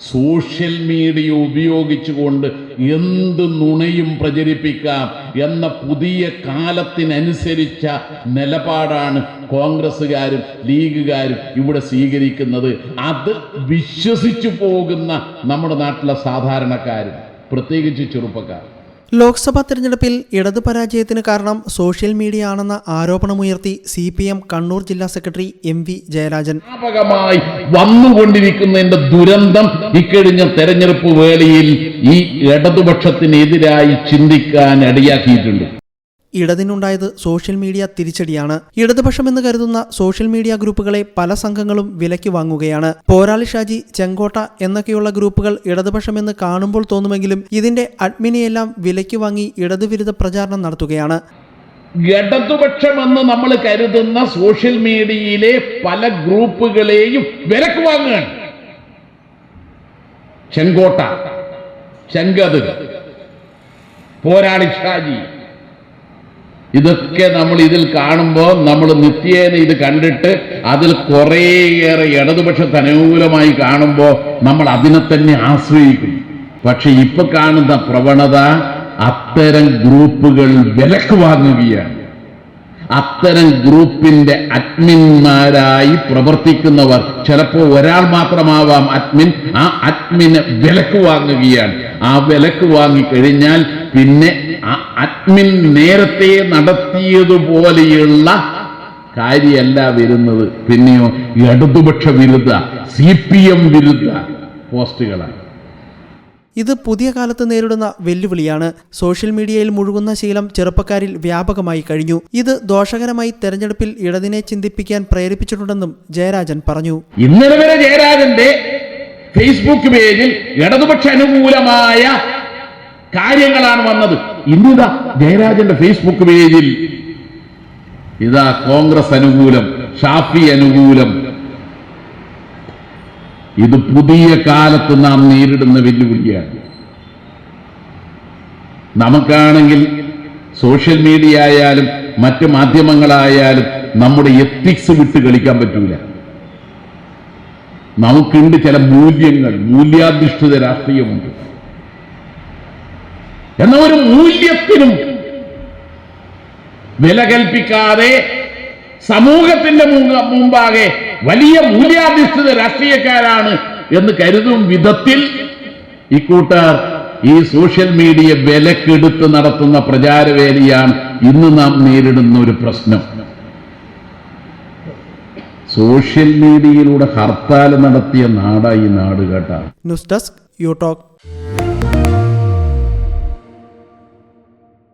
Social media ഉപയോഗിച്ചുകൊണ്ട് എന്ത് നുണയും പ്രചരിപ്പിക്കാം എന്ന പുതിയ കാലത്തിനനുസരിച്ച നിലപാടാണ് കോൺഗ്രസ്സുകാരും ലീഗുകാരും ഇവിടെ സ്വീകരിക്കുന്നത്. അത് വിശ്വസിച്ചു പോകുന്ന നമ്മുടെ നാട്ടിലെ സാധാരണക്കാരും പ്രത്യേകിച്ച് ചെറുപ്പക്കാർ. ലോക്സഭാ തെരഞ്ഞെടുപ്പിൽ ഇടത് പരാജയത്തിന് കാരണം സോഷ്യൽ മീഡിയ ആണെന്ന ആരോപണമുയർത്തി സി പി എം കണ്ണൂർ ജില്ലാ സെക്രട്ടറി എം വി ജയരാജൻ. വന്നുകൊണ്ടിരിക്കുന്നതിന്റെ ദുരന്തം ഇക്കഴിഞ്ഞ തെരഞ്ഞെടുപ്പ് വേളയിൽ ഈ ഇടതുപക്ഷത്തിനെതിരായി ചിന്തിക്കാൻ ഇടയാക്കിയിട്ടുണ്ട്. ഇടതിനുണ്ടായത് സോഷ്യൽ മീഡിയ തിരിച്ചടിയാണ്. ഇടതുപക്ഷമെന്ന് കരുതുന്ന സോഷ്യൽ മീഡിയ ഗ്രൂപ്പുകളെ പല സംഘങ്ങളും വിലയ്ക്ക് വാങ്ങുകയാണ്. പോരാളി ഷാജി ചെങ്കോട്ട എന്നൊക്കെയുള്ള ഗ്രൂപ്പുകൾ ഇടതുപക്ഷമെന്ന് കാണുമ്പോൾ തോന്നുമെങ്കിലും ഇതിന്റെ അഡ്മിനെയെല്ലാം വിലയ്ക്ക് വാങ്ങി ഇടതുവിരുദ്ധ പ്രചാരണം നടത്തുകയാണ്. ഇടതുപക്ഷമെന്ന് നമ്മൾ കരുതുന്ന സോഷ്യൽ മീഡിയയിലെ പല ഗ്രൂപ്പുകളെയും വിലക്ക് വാങ്ങുകയാണ്. ചെങ്കോട്ട ചെങ്കത് പോരാളി ഷാജി ഇതൊക്കെ നമ്മൾ ഇതിൽ കാണുമ്പോൾ നമ്മൾ നിത്യേന ഇത് കണ്ടിട്ട് അതിൽ കുറേയേറെ ഇടതുപക്ഷ അനുകൂലമായി കാണുമ്പോൾ നമ്മൾ അതിനെ തന്നെ ആശ്രയിക്കും. പക്ഷെ ഇപ്പൊ കാണുന്ന പ്രവണത അത്തരം ഗ്രൂപ്പുകൾ വിലക്ക് വാങ്ങുകയാണ്. അത്തരം ഗ്രൂപ്പിന്റെ അഡ്മിന്മാരായി പ്രവർത്തിക്കുന്നവർ ചിലപ്പോൾ ഒരാൾ മാത്രമാവാം അഡ്മിൻ ആ അഡ്മിന് വിലക്ക് വാങ്ങുകയാണ്. ആ വിലക്ക് വാങ്ങിക്കഴിഞ്ഞാൽ പിന്നെ ആ അഡ്മിൻ നേരത്തെ നടത്തിയതുപോലെയുള്ള കാര്യമല്ല വരുന്നത്. പിന്നെയോ ഇടതുപക്ഷ വിരുദ്ധ സി പി എം വിരുദ്ധ പോസ്റ്റുകളാണ്. ഇത് പുതിയ കാലത്ത് നേരിടുന്ന വെല്ലുവിളിയാണ്. സോഷ്യൽ മീഡിയയിൽ മുഴുകുന്ന ശീലം ചെറുപ്പക്കാരിൽ വ്യാപകമായി കഴിഞ്ഞു. ഇത് ദോഷകരമായി തെരഞ്ഞെടുപ്പിൽ ഇടതിനെ ചിന്തിപ്പിക്കാൻ പ്രേരിപ്പിച്ചിട്ടുണ്ടെന്നും ജയരാജൻ പറഞ്ഞു. ഇന്നലെ വരെ ജയരാജന്റെ ഫേസ്ബുക്ക് പേജിൽ ഇടതുപക്ഷ അനുകൂലമായ കാര്യങ്ങളാണ് വന്നത്. ഇന്നിതാ ജയരാജന്റെ ഫേസ്ബുക്ക് പേജിൽ. ഇതാ കോൺഗ്രസ് അനുകൂലം ഷാഫി അനുകൂലം. ഇത് പുതിയ കാലത്ത് നാം നേരിടുന്ന വെല്ലുവിളിയാണ്. നമുക്കാണെങ്കിൽ സോഷ്യൽ മീഡിയ ആയാലും മറ്റ് മാധ്യമങ്ങളായാലും നമ്മുടെ എത്തിക്സ് വിട്ട് കളിക്കാൻ പറ്റൂല. നമുക്കുണ്ട് ചില മൂല്യങ്ങൾ മൂല്യാധിഷ്ഠിത രാഷ്ട്രീയമുണ്ട്. എന്ന ഒരു മൂല്യത്തിനും വില കൽപ്പിക്കാതെ സമൂഹത്തിന്റെ മുമ്പാകെ വലിയ മൂല്യാധിഷ്ഠിത രാഷ്ട്രീയക്കാരാണ് എന്ന് കരുതും വിധത്തിൽ ഇക്കൂട്ടർ ഈ സോഷ്യൽ മീഡിയ വിലക്കെടുത്ത് നടത്തുന്ന പ്രചാരവേലിയാണ് ഇന്ന് നാം നേരിടുന്ന ഒരു പ്രശ്നം. സോഷ്യൽ മീഡിയയിലൂടെ ഹർത്താൽ നടത്തിയ നാടായി നാട് കേട്ടാണ് ന്യൂസ് ഡെസ്ക് യു ടോക്ക്.